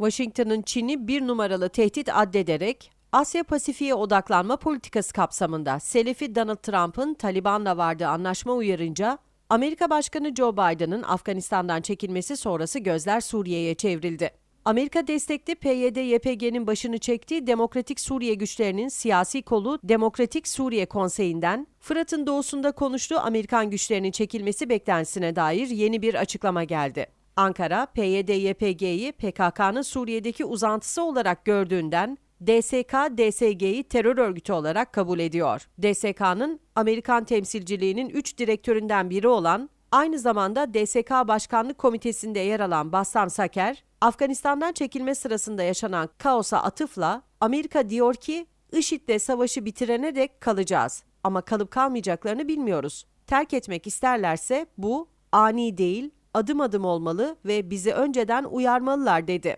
Washington'ın Çin'i bir numaralı tehdit addederek Asya Pasifik'e odaklanma politikası kapsamında Selefi Donald Trump'ın Taliban'la vardığı anlaşma uyarınca Amerika Başkanı Joe Biden'ın Afganistan'dan çekilmesi sonrası gözler Suriye'ye çevrildi. Amerika destekli PYD-YPG'nin başını çektiği Demokratik Suriye güçlerinin siyasi kolu Demokratik Suriye Konseyi'nden Fırat'ın doğusunda konuştuğu Amerikan güçlerinin çekilmesi beklentisine dair yeni bir açıklama geldi. Ankara, PYD-YPG'yi PKK'nın Suriye'deki uzantısı olarak gördüğünden DSK-DSG'yi terör örgütü olarak kabul ediyor. DSK'nın Amerikan temsilciliğinin 3 direktöründen biri olan, aynı zamanda DSK Başkanlık Komitesi'nde yer alan Bassam Saker, Afganistan'dan çekilme sırasında yaşanan kaosa atıfla Amerika diyor ki IŞİD'le savaşı bitirene dek kalacağız ama kalıp kalmayacaklarını bilmiyoruz. Terk etmek isterlerse bu ani değil, adım adım olmalı ve bizi önceden uyarmalılar dedi.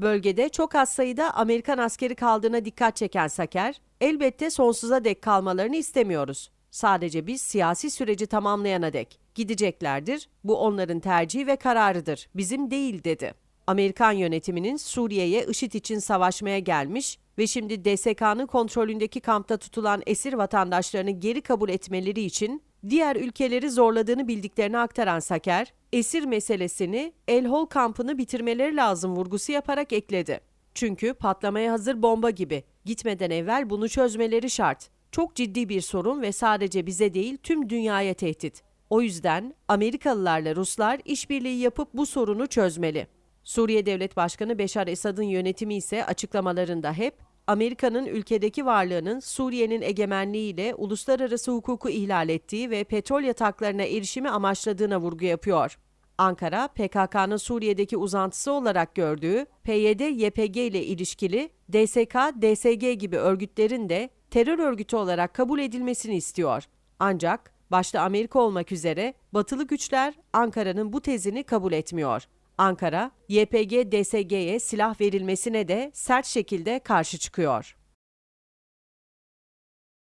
Bölgede çok az sayıda Amerikan askeri kaldığına dikkat çeken Saker, elbette sonsuza dek kalmalarını istemiyoruz. Sadece biz siyasi süreci tamamlayana dek gideceklerdir. Bu onların tercihi ve kararıdır. Bizim değil dedi. Amerikan yönetiminin Suriye'ye IŞİD için savaşmaya gelmiş ve şimdi DSK'nın kontrolündeki kampta tutulan esir vatandaşlarını geri kabul etmeleri için diğer ülkeleri zorladığını bildiklerini aktaran Saker, esir meselesini El Hol kampını bitirmeleri lazım vurgusu yaparak ekledi. Çünkü patlamaya hazır bomba gibi. Gitmeden evvel bunu çözmeleri şart. Çok ciddi bir sorun ve sadece bize değil tüm dünyaya tehdit. O yüzden Amerikalılarla Ruslar işbirliği yapıp bu sorunu çözmeli. Suriye Devlet Başkanı Beşar Esad'ın yönetimi ise açıklamalarında hep Amerika'nın ülkedeki varlığının Suriye'nin egemenliğiyle uluslararası hukuku ihlal ettiği ve petrol yataklarına erişimi amaçladığına vurgu yapıyor. Ankara, PKK'nın Suriye'deki uzantısı olarak gördüğü PYD-YPG ile ilişkili DSK, DSG gibi örgütlerin de terör örgütü olarak kabul edilmesini istiyor. Ancak başta Amerika olmak üzere batılı güçler Ankara'nın bu tezini kabul etmiyor. Ankara, YPG-DSG'ye silah verilmesine de sert şekilde karşı çıkıyor.